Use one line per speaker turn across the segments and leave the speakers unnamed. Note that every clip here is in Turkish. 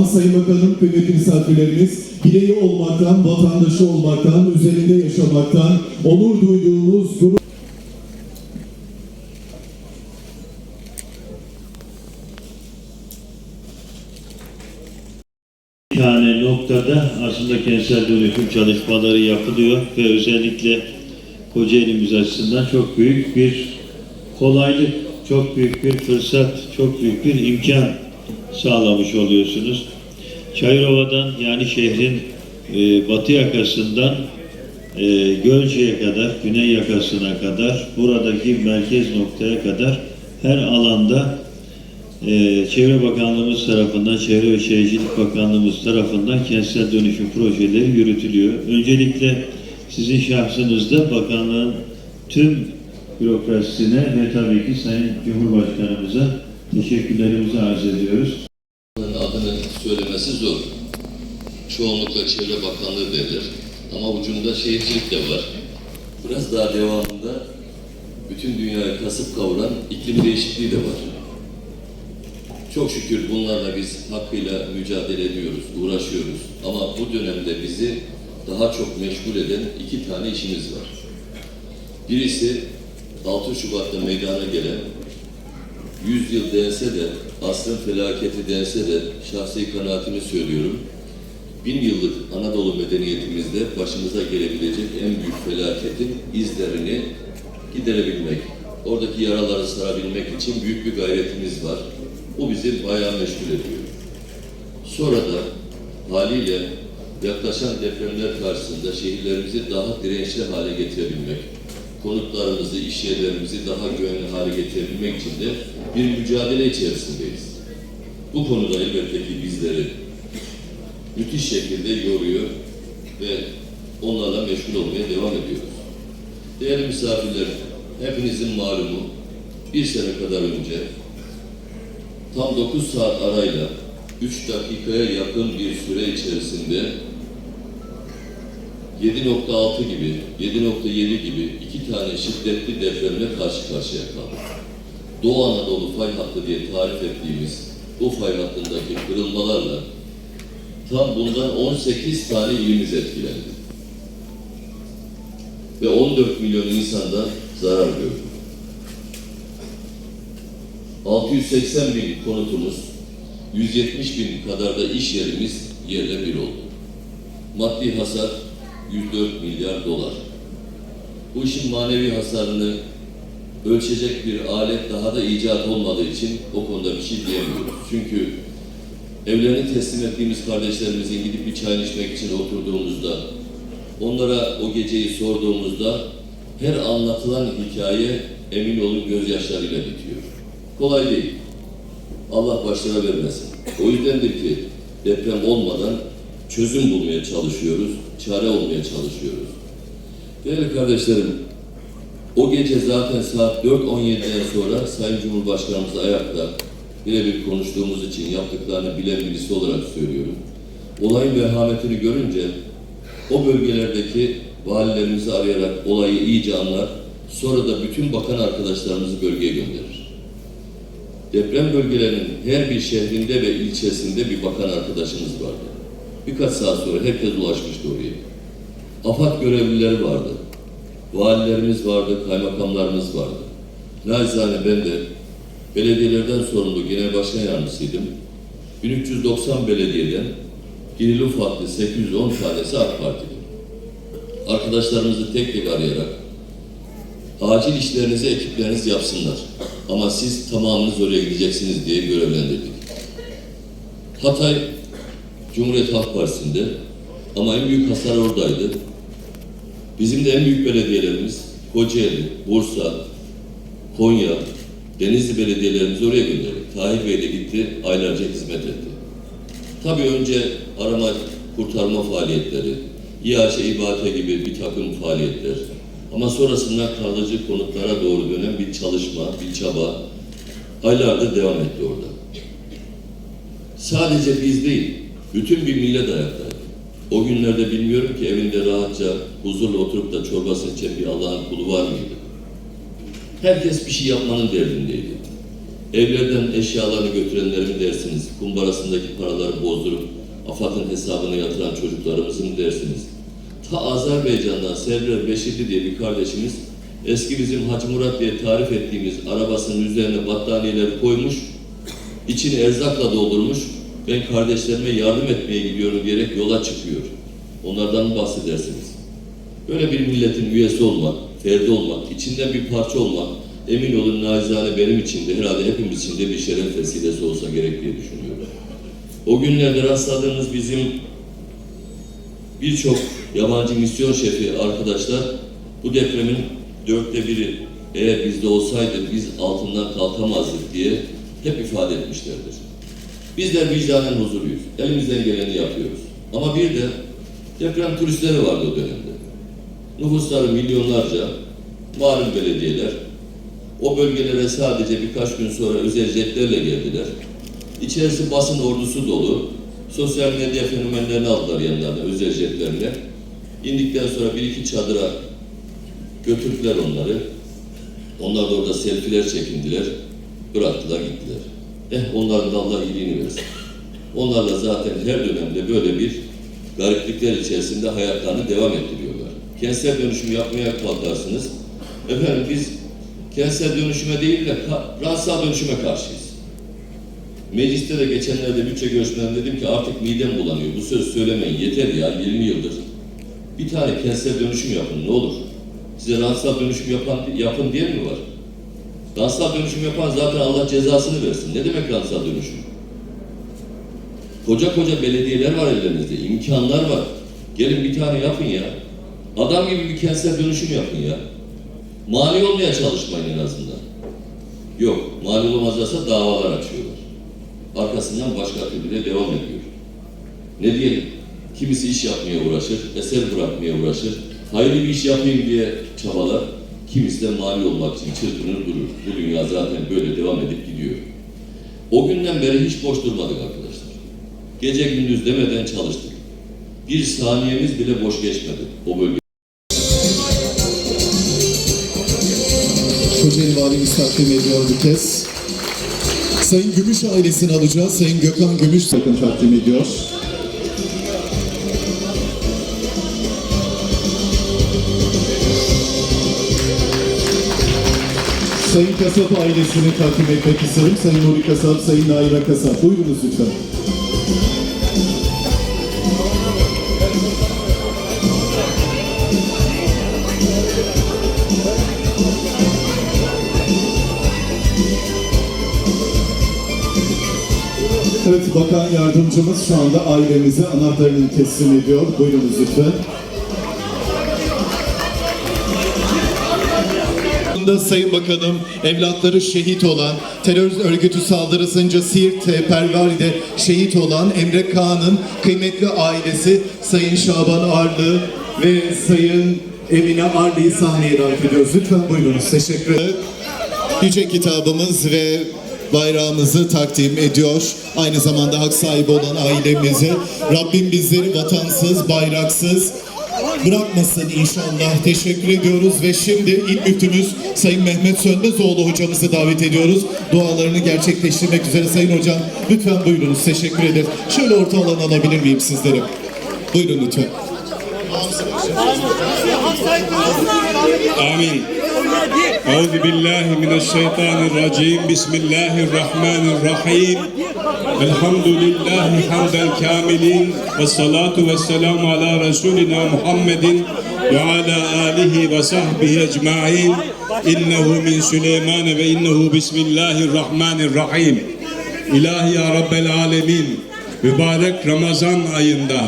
zaman Sayın Bakanım, kıymetli misafirlerimiz, bireyi olmaktan, vatandaşı olmaktan, üzerinde yaşamaktan, onur duyduğumuz gurur
tane noktada aslında kentsel dönüşüm çalışmaları yapılıyor ve özellikle Kocaeli'miz açısından çok büyük bir kolaylık, çok büyük bir fırsat, çok büyük bir imkan sağlamış oluyorsunuz. Çayırova'dan yani şehrin e, batı yakasından e, Gölce'ye kadar, güney yakasına kadar, buradaki merkez noktaya kadar her alanda ee, Çevre Bakanlığımız tarafından, Çevre ve Şehircilik Bakanlığımız tarafından kentsel dönüşüm projeleri yürütülüyor. Öncelikle sizin şahsınızda bakanlığın tüm bürokrasisine ve tabii ki Sayın Cumhurbaşkanımıza teşekkürlerimizi arz ediyoruz.
adını söylemesi zor. Çoğunlukla Çevre Bakanlığı derler. Ama ucunda şehircilik de var. Biraz daha devamında bütün dünyayı kasıp kavuran iklim değişikliği de var. Çok şükür bunlarla biz hakkıyla mücadele ediyoruz, uğraşıyoruz. Ama bu dönemde bizi daha çok meşgul eden iki tane işimiz var. Birisi 6 Şubat'ta meydana gelen 100 yıl dense de, asrın felaketi dense de şahsi kanaatimi söylüyorum. Bin yıllık Anadolu medeniyetimizde başımıza gelebilecek en büyük felaketin izlerini giderebilmek, oradaki yaraları sarabilmek için büyük bir gayretimiz var. Bu bizi bayağı meşgul ediyor. Sonra da haliyle yaklaşan depremler karşısında şehirlerimizi daha dirençli hale getirebilmek, konutlarımızı, iş yerlerimizi daha güvenli hale getirebilmek için de bir mücadele içerisindeyiz. Bu konuda elbette ki bizleri müthiş şekilde yoruyor ve onlarla meşgul olmaya devam ediyoruz. Değerli misafirlerim, hepinizin malumu bir sene kadar önce tam 9 saat arayla 3 dakikaya yakın bir süre içerisinde 7.6 gibi, 7.7 gibi iki tane şiddetli depremle karşı karşıya kaldık. Doğu Anadolu fay hattı diye tarif ettiğimiz bu fay hattındaki kırılmalarla tam bundan 18 tane ilimiz etkilendi. Ve 14 milyon insan da zarar gördü. 680 bin konutumuz, 170 bin kadar da iş yerimiz yerle bir oldu. Maddi hasar 104 milyar dolar. Bu işin manevi hasarını ölçecek bir alet daha da icat olmadığı için o konuda bir şey diyemiyoruz. Çünkü evlerini teslim ettiğimiz kardeşlerimizin gidip bir çay içmek için oturduğumuzda, onlara o geceyi sorduğumuzda her anlatılan hikaye emin olun gözyaşlarıyla bitiyor. Kolay değil. Allah başlara vermesin. O yüzdendir ki deprem olmadan çözüm bulmaya çalışıyoruz, çare olmaya çalışıyoruz. Değerli kardeşlerim, o gece zaten saat 4.17'den sonra Sayın Cumhurbaşkanımız ayakta birebir konuştuğumuz için yaptıklarını bilen birisi olarak söylüyorum. Olayın vehametini görünce o bölgelerdeki valilerimizi arayarak olayı iyice anlar, sonra da bütün bakan arkadaşlarımızı bölgeye gönderir. Deprem bölgelerinin her bir şehrinde ve ilçesinde bir bakan arkadaşımız vardı. Birkaç saat sonra herkes ulaşmıştı oraya. AFAD görevlileri vardı. Valilerimiz vardı, kaymakamlarımız vardı. Nacizane ben de belediyelerden sorumlu genel başkan yardımcısıydım. 1390 belediyeden irili ufaklı 810 tanesi AK Parti'di. Arkadaşlarımızı tek tek arayarak acil işlerinizi ekipleriniz yapsınlar. Ama siz tamamınız oraya gideceksiniz diye görevlendirdik. Hatay Cumhuriyet Halk Partisi'nde ama en büyük hasar oradaydı. Bizim de en büyük belediyelerimiz Kocaeli, Bursa, Konya, Denizli belediyelerimizi oraya gönderdik. Tahir Bey de gitti, aylarca hizmet etti. Tabii önce arama kurtarma faaliyetleri, İHŞ, İBAT gibi bir takım faaliyetler, ama sonrasında kalıcı konutlara doğru dönen bir çalışma, bir çaba aylardır devam etti orada. Sadece biz değil, bütün bir millet ayaktaydı. O günlerde bilmiyorum ki evinde rahatça, huzurla oturup da çorbasını içen bir Allah'ın kulu var mıydı? Herkes bir şey yapmanın derdindeydi. Evlerden eşyalarını götürenleri mi dersiniz? Kumbarasındaki paraları bozdurup AFAD'ın hesabına yatıran çocuklarımızı mı dersiniz? Ta Azerbaycan'dan Server Beşirli diye bir kardeşimiz eski bizim Hacı Murat diye tarif ettiğimiz arabasının üzerine battaniyeleri koymuş, içini erzakla doldurmuş. Ben kardeşlerime yardım etmeye gidiyorum diyerek yola çıkıyor. Onlardan bahsedersiniz? Böyle bir milletin üyesi olmak, ferdi olmak, içinden bir parça olmak, emin olun nacizane benim için de herhalde hepimiz için de bir şeref vesilesi olsa gerek diye düşünüyorum. O günlerde rastladığımız bizim birçok yabancı misyon şefi arkadaşlar bu depremin dörtte biri eğer bizde olsaydı biz altından kalkamazdık diye hep ifade etmişlerdir. Bizler vicdanen huzurluyuz. Elimizden geleni yapıyoruz. Ama bir de deprem turistleri vardı o dönemde. Nüfusları milyonlarca, malum belediyeler o bölgelere sadece birkaç gün sonra özel jetlerle geldiler. İçerisi basın ordusu dolu. Sosyal medya fenomenlerini aldılar yanlarına özel jetlerle. İndikten sonra bir iki çadıra götürdüler onları. Onlar da orada selfiler çekindiler. Bıraktılar gittiler. Eh onların da Allah iyiliğini versin. Onlarla zaten her dönemde böyle bir gariplikler içerisinde hayatlarını devam ettiriyorlar. Kentsel dönüşüm yapmaya kalkarsınız. Efendim biz kentsel dönüşüme değil de rahatsal dönüşüme karşıyız. Mecliste de geçenlerde bütçe görüşmelerinde dedim ki artık midem bulanıyor. Bu söz söylemeyin yeter ya 20 yıldır. Bir tane kentsel dönüşüm yapın ne olur. Size rahatsal dönüşüm yapan, yapın diye mi var? Rahatsal dönüşüm yapan zaten Allah cezasını versin. Ne demek rahatsal dönüşüm? Koca koca belediyeler var ellerinizde, imkanlar var. Gelin bir tane yapın ya. Adam gibi bir kentsel dönüşüm yapın ya. Mali olmaya çalışmayın en azından. Yok, mali olamazlarsa davalar açıyorlar. Arkasından başka türlü de devam ediyor. Ne diyelim? Kimisi iş yapmaya uğraşır, eser bırakmaya uğraşır. Hayırlı bir iş yapayım diye çabalar. Kimisi de mali olmak için çırpınır durur. Bu dünya zaten böyle devam edip gidiyor. O günden beri hiç boş durmadık arkadaşlar. Gece gündüz demeden çalıştık. Bir saniyemiz bile boş geçmedi o bölge.
Kocaeli Valimiz takdim ediyor bu kez. Sayın Gümüş ailesini alacağız. Sayın Gökhan Gümüş takdim ediyor. Sayın Kasap ailesini takdim etmek isterim. Sayın Nuri Kasap, Sayın Naira Kasap. Buyurunuz lütfen. Evet, Bakan Yardımcımız şu anda ailemize anahtarını teslim ediyor. Buyurunuz lütfen. Bunda Sayın Bakanım, evlatları şehit olan, terör örgütü saldırısınca Siirt Pervari'de şehit olan Emre Kağan'ın kıymetli ailesi Sayın Şaban Arlı ve Sayın Emine Arlı'yı sahneye davet ediyoruz. Lütfen buyurunuz. Teşekkür ederim. Yüce kitabımız ve bayrağımızı takdim ediyor. Aynı zamanda hak sahibi olan ailemize. Rabbim bizleri vatansız, bayraksız bırakmasın inşallah. Teşekkür ediyoruz ve şimdi ilk müftümüz Sayın Mehmet Sönmezoğlu hocamızı davet ediyoruz. Dualarını gerçekleştirmek üzere Sayın Hocam lütfen buyurunuz. Teşekkür ederiz. Şöyle orta alan alabilir miyim sizleri? Buyurun lütfen.
Amin. Euzu billahi mineşşeytanirracim. Bismillahirrahmanirrahim. Elhamdülillahi hamden kamilin ve salatu ve selamu ala Resulina Muhammedin ve ala alihi ve sahbihi ecmain innehu min Süleyman ve innehu bismillahirrahmanirrahim İlahi ya Rabbel alemin mübarek Ramazan ayında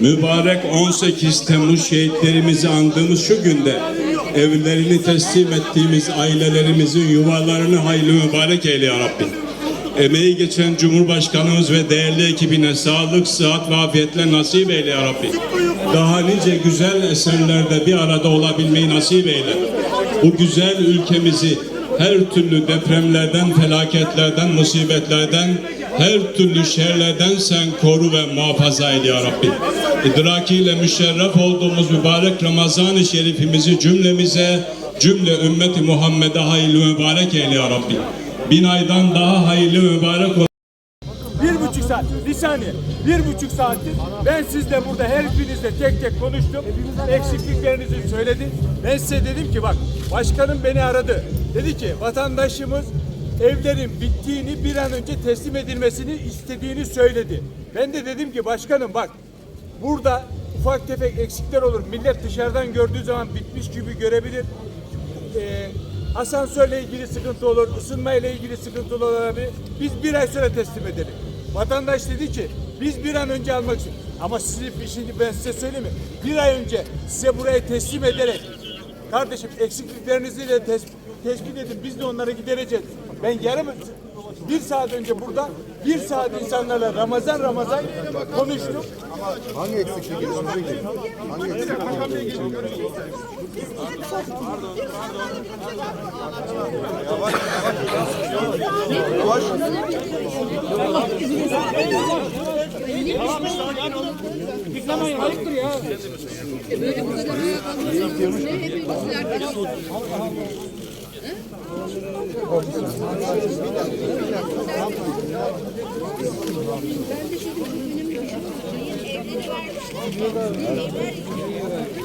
mübarek 18 Temmuz şehitlerimizi andığımız şu günde evlerini teslim ettiğimiz ailelerimizin yuvalarını hayli mübarek eyle ya Rabbi. Emeği geçen Cumhurbaşkanımız ve değerli ekibine sağlık, sıhhat ve afiyetle nasip eyle ya Rabbi. Daha nice güzel eserlerde bir arada olabilmeyi nasip eyle. Bu güzel ülkemizi her türlü depremlerden, felaketlerden, musibetlerden, her türlü şerlerden sen koru ve muhafaza eyle ya Rabbi. İdrakiyle müşerref olduğumuz mübarek Ramazan-ı Şerifimizi cümlemize, cümle ümmeti Muhammed'e hayırlı mübarek eyle ya Rabbi. Bin aydan daha hayırlı mübarek olsun.
Bir buçuk saat, bir saniye. Bir buçuk saattir ben sizle burada her birinizle tek tek konuştum. Eksikliklerinizi söyledim. Ben size dedim ki bak başkanım beni aradı. Dedi ki vatandaşımız evlerin bittiğini bir an önce teslim edilmesini istediğini söyledi. Ben de dedim ki başkanım bak burada ufak tefek eksikler olur. Millet dışarıdan gördüğü zaman bitmiş gibi görebilir e, asansörle ilgili sıkıntı olur, ısınmayla ilgili sıkıntı olabilir. Biz bir ay sonra teslim edelim. Vatandaş dedi ki biz bir an önce almak için. Ama sizi şimdi ben size söyleyeyim mi? Bir ay önce size burayı teslim ederek kardeşim eksikliklerinizi de tes- tespit edin. Biz de onları gidereceğiz. Ben yarım bir saat önce burada bir saat insanlarla Ramazan Ramazan konuştum.
Hangi eksiklik? Hangi eksiklik
Kadar ayağa kalkıyorsunuz. Ne hepimiz arkadaşlar. Ben de şimdi şey. Evleri vermişler. Evler